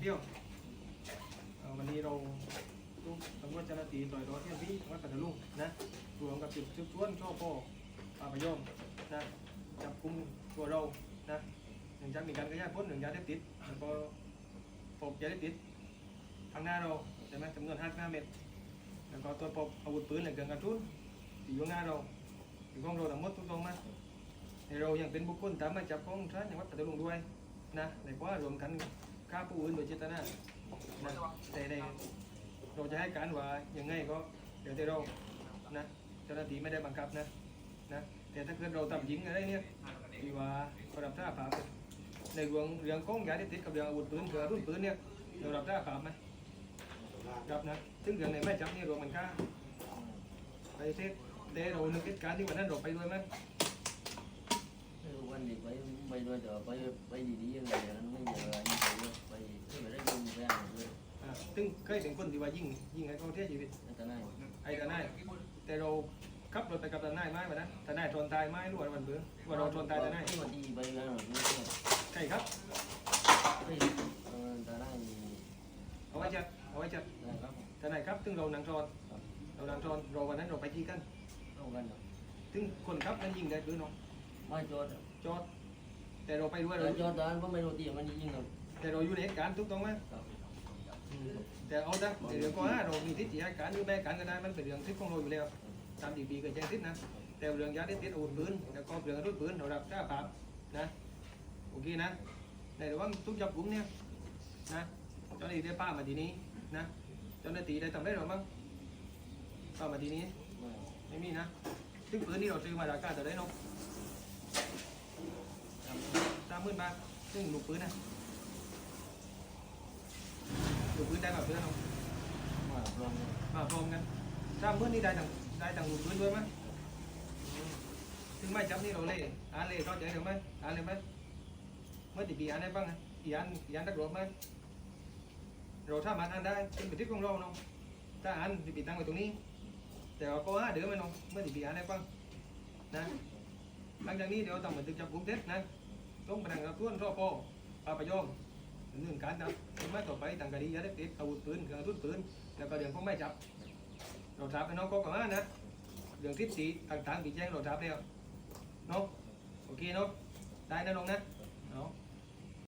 เที่ยววันนี้เราทุกตำรวจจ้าหน้าที่ต่อยรอเที่ยวที่จังหวัดปัตตานีนะรวมกับจุดสืบสวนช่อพ่อปราปะยมนะจับกุมตัวเรานะหนึ่งจากมีการกระจายพ้นหนึ่งยาเสพติดแล้วก็พบยาเสพติดทางหน้าเราใช่ไหมจำนวน55เม็ดแล้วก็ตัวพบอาวุธปืนหนึ่งเครื่องกระสุนอยู่หน้าเราอยู่ของเราทั้งหมดทุกตรงมาในเราอยังเป็นบุคคลตามหมายจับของศาลจังหวัดปัตตานีด้วยนะในว่ารวมกัน ฆ่าผู้อื่นโดยเจตนานะแต่ในเราจะให้การว่ายังไงก็เดี๋ยวแต่เรานะเจ้าหน้าที่ไม่ได้บังคับนะนะแต่ถ้าเกิดเราทำจริงอะไรเนี่ยที่ว่าเรารับท่าผาในเรื่องเรื่องของยาเสพติดกับเรื่องอาวุธปืนเถื่อรุ่นปืนเนี่ยเรารับท่าผาไหมรับนะซึ่งเรื่องในไม่จับนี่รวมมันฆ่าไปเทศแต่เรานึกเหตุการณ์ที่วันนั้นเราไปด้วยไหมไม่รู้วันนี้ไปไปด้วยเดี๋ยวไปไปดีๆยังไงนั้นไม่เจออะไร ซึ่งเคยถึงคนที่ว่ายิงยิงให้เขาเสียชีวิตนั่นก็ได้ไอ้ทนายแต่เราขับรถไปกับทนายไหมวันนั้นทนายชนตายไหมรู้ว่าวันเบื่อว่าเราชนตายทนายที่วันที่ไปงานหรอกนี่ใช่ครับไปเออแต่ได้เอาไว้จัดเอาไว้จัดได้ครับทนายครับซึ่งเรานางชนเรานางชนเราวันนั้นเราไปที่กันเข้ากันเนาะซึ่งคนขับนั้นยิงได้หรือน้องไม่จอดจอดแต่เราไปด้วยแต่เราจอดตอนก็ไม่รู้ที่มันยิงครับแต่เราอยู่ในเหตุการณ์ถูกต้องไหมครับอืม แต่เอาซะในเรื่องข้อห้าเรามีทิศที่ให้การหรือไม่ให้การก็ได้มันเป็นเรื่องทิศของเราอยู่แล้วตามดีปีเคยแจ้งทิศนะแต่เรื่องยาเสพติดอาวุธปืนแล้วก็เรื่องอาวุธปืนเรารับทราบครับนะโอเคนะในระหว่างทุกจับกลุ่มเนี่ยนะเจ้าหน้าที่ได้ป้ามาทีนี้นะเจ้าหน้าที่ได้ทำได้หรือมั้งป้ามาทีนี้ไม่ไม่มีนะซึ่งปืนที่เราซื้อมาราคาเท่าไหร่เนาะสามหมื่นบาทซึ่งลูกปืนนะ ลูกปืนได้แบบเพื่อนเนาะมาลองมาพร้อมกันสามหมื่นนี่ได้ทั้งได้ทั้งลูกปืนด้วยไหมอืมซึ่งไม่จับนี่เราเลยอ่านเลยเข้าใจหรือไม่อ่านเลยไหมเมื่อตีปีอ่านได้บ้างอะอีอ่านอีอ่านตะกรวดไหมเราถ้ามันอ่านได้เป็นบันทึกของเราเนาะถ้าอ่านตีปีตั้งไว้ตรงนี้ แต่ว่าก็อ่านเดี๋ยวไหมเนาะเมื่อตีปีอ่านได้บ้างนะหลังจากนี้เดี๋ยวต้องบันทึกจับกุมเท็จนะต้องพนักงานต้วนรอปอปาประโยมดำเนื่องการจับถึงแม้ต่อไปต่างคดียาเสพติดอาวุธปืนเครื่องกระสุนปืนแล้วก็เรื่องของไม่จับ เราถามไปน้องก็กลับมานะเรื่องทิศสีต่างๆที่แจ้งเราถามแล้วเนาะโอเคเนาะได้นะน้องนะเนาะ